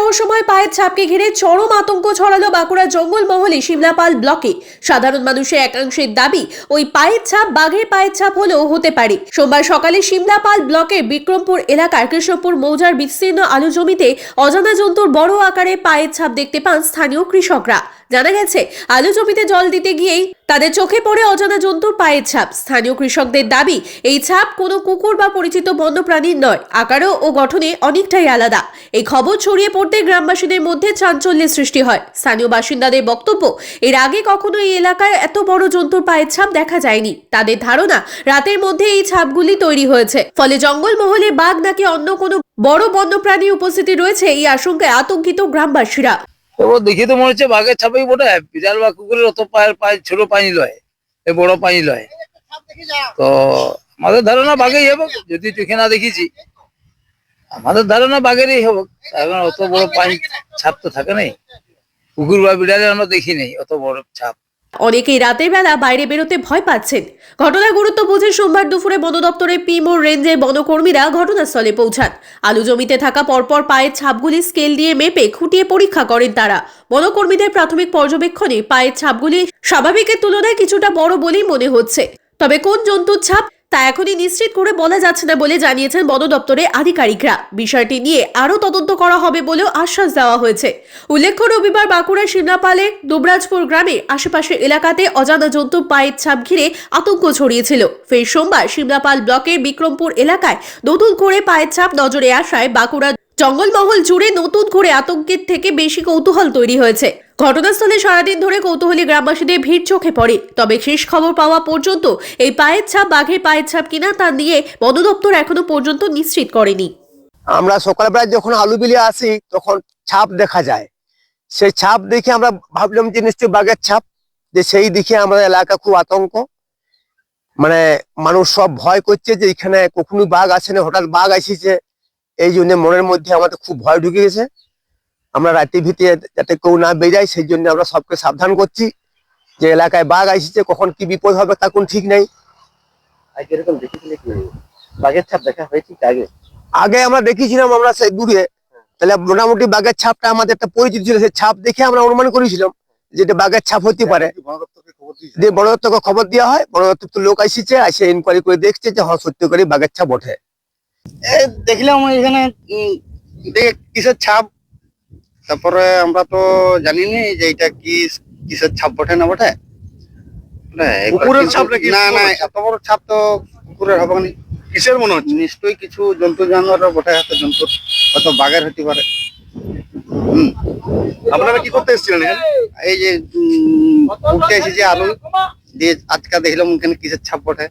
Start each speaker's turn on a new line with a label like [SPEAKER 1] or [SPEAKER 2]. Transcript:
[SPEAKER 1] রহস্যময় পায়ের ছাপকে ঘিরে চরম আতঙ্ক ছড়ালো বাঁকুড়া জঙ্গলমহলে শিমলাপাল ব্লকে। সাধারণ মানুষের একাংশের দাবি, ওই পায়ের ছাপ বাঘের পায়ের ছাপ হলেও হতে পারে। সোমবার সকালে শিমলাপাল ব্লকের বিক্রমপুর এলাকার কৃষ্ণপুর মৌজার বিস্তীর্ণ আলু জমিতে অজানা জন্তুর বড় আকারে পায়ের ছাপ দেখতে পান স্থানীয় কৃষকরা। জানা গেছে আলু জমিতে জল দিতে গিয়েই তাদের চোখে পড়ে অজানা জন্তুর পায়ের ছাপ। স্থানীয় কৃষকদের দাবি, এই ছাপ কোনো কুকুর বা পরিচিত বন্যপ্রাণীর নয়। আকারও ও গঠনে অনেকটাই আলাদা। এই খবর ছড়িয়ে পড়তে গ্রামবাসীদের মধ্যে চাঞ্চল্যের সৃষ্টি হয়। স্থানীয় বাসিন্দাদের বক্তব্য, এর আগে কখনো এই এলাকায় এত বড় জন্তুর পায়ের ছাপ দেখা যায়নি। তাদের ধারণা, রাতের মধ্যে এই ছাপগুলি তৈরি হয়েছে। ফলে জঙ্গলমহলে বাঘ নাকি অন্য কোনো বড় বন্যপ্রাণী উপস্থিতি রয়েছে, এই আশঙ্কায় আতঙ্কিত গ্রামবাসীরা।
[SPEAKER 2] এবার দেখি তো মনে হচ্ছে বাঘের ছাপাই বটে। বিড়াল বা কুকুরের অত পায়ের পায়ে ছোট পানি লয়, এ বড় পানি লয়। তো আমাদের ধারণা বাঘেই হবে যদি চোখে না দেখিছি। আমাদের ধারণা বাঘেরই হবে কারণ অত বড় পানি ছাপ তো থাকে নাই। কুকুর বা বিড়ালে আমরা দেখি নেই, অত বড় ছাপ।
[SPEAKER 1] অনেকেই রাতের বেলা বাইরে বেরোতে ভয় পাচ্ছেন। ঘটনার গুরুত্ব বুঝে সোমবার দুপুরে বন দপ্তরের পিমোর রেঞ্জের বনকর্মীরা ঘটনাস্থলে পৌঁছান। আলু জমিতে থাকা পরপর পায়ের ছাপগুলি স্কেল দিয়ে মেপে খুঁটিয়ে পরীক্ষা করেন তারা। বনকর্মীদের প্রাথমিক পর্যবেক্ষণে পায়ের ছাপগুলি স্বাভাবিকের তুলনায় কিছুটা বড় বলেই মনে হচ্ছে। তবে কোন জন্তুর ছাপ তা এখনই নিশ্চিত করে বলা যাচ্ছে না বলে জানিয়েছেন বন দপ্তরের আধিকারিকরা। বিষয়টি নিয়ে আরও তদন্ত করা হবে বলেও আশ্বাস দেওয়া হয়েছে। উল্লেখ্য, রবিবার বাঁকুড়ার শিমলাপালে দুবরাজপুর গ্রামে আশেপাশের এলাকাতে অজানা জন্তু পায়ের ছাপ ঘিরে আতঙ্ক ছড়িয়েছিল। ফের সোমবার শিমলাপাল ব্লকের বিক্রমপুর এলাকায় নতুন করে পায়ের ছাপ নজরে আসায় বাঁকুড়া জঙ্গলমহল জুড়ে নতুন করে আতঙ্কের থেকে বেশি কৌতূহল তৈরি হয়েছে। ঘটনাস্থলে সারাদিন ধরে কৌতূহলী গ্রামবাসীদের ভিড় চোখে পড়ে। তবে শেষ খবর পাওয়া পর্যন্ত এই পায়ের ছাপ বাঘের পায়ের ছাপ কিনা তা নিয়ে বন দপ্তর এখনও পর্যন্ত নিশ্চিত করেনি।
[SPEAKER 3] আমরা সকালবেলা যখন আলু বিলে আসি, তখন ছাপ দেখা যায়। সেই ছাপ দেখে আমরা ভাবলাম যে নিশ্চয়ই বাঘের ছাপ। যে সেই দিকে আমাদের এলাকা খুব আতঙ্ক। মানে মানুষ সব ভয় করছে যে এখানে কখনো বাঘ আসে না, হঠাৎ বাঘ আসিছে এই জন্য মনের মধ্যে আমাদের খুব ভয় ঢুকে গেছে। আমরা রাতে ভিতরে যাতে কেউ না বেরায় সেই জন্য আমরা সবকে সাবধান করছি। যে এলাকায় বাঘ আসছে কখন কি বিপদ হবে তা কোন ঠিক নাই।
[SPEAKER 4] আগে এরকম দেখেছিলে কি? বাঘের ছাপ দেখা হয়েছে আগে?
[SPEAKER 3] আগে আমরা দেখেছিলাম আমরা সেই দূরে। তাহলে মোটামুটি বাঘের ছাপটা আমাদের একটা পরিচিত ছিল সেই ছাপ দেখে আমরা অনুমান করেছিলাম যেটা বাঘের ছাপ হতে পারে। যে বড় দপ্তরকে খবর দেওয়া হয় বড় দপ্তর তো লোক আসছে আসে ইনকোয়ারি করে দেখছে যে হ্যাঁ সত্যি করে বাঘের ছাপ ওঠে।
[SPEAKER 4] দেখলাম এখানে দেখে কিসের ছাপ? তারপরে আমরা তো জানিনি যে এটা কি কিসের ছাপ বটে না বটে? না,
[SPEAKER 5] কুকুরের ছাপ নাকি
[SPEAKER 4] না না এত বড় ছাপ তো কুকুরের হবে না।
[SPEAKER 5] কিসের মনে হচ্ছে?
[SPEAKER 4] নিশ্চয়ই কিছু জন্তু জানোয়ার বটে হয়তো জন্তু হয়তো বাঘের হতে পারে।
[SPEAKER 5] আপনারা কি করতে এসেছিলেন
[SPEAKER 4] এই যে উঠতে এসেছে আলু দিয়ে আজকে দেখলাম এখানে কিসের ছাপ বটে?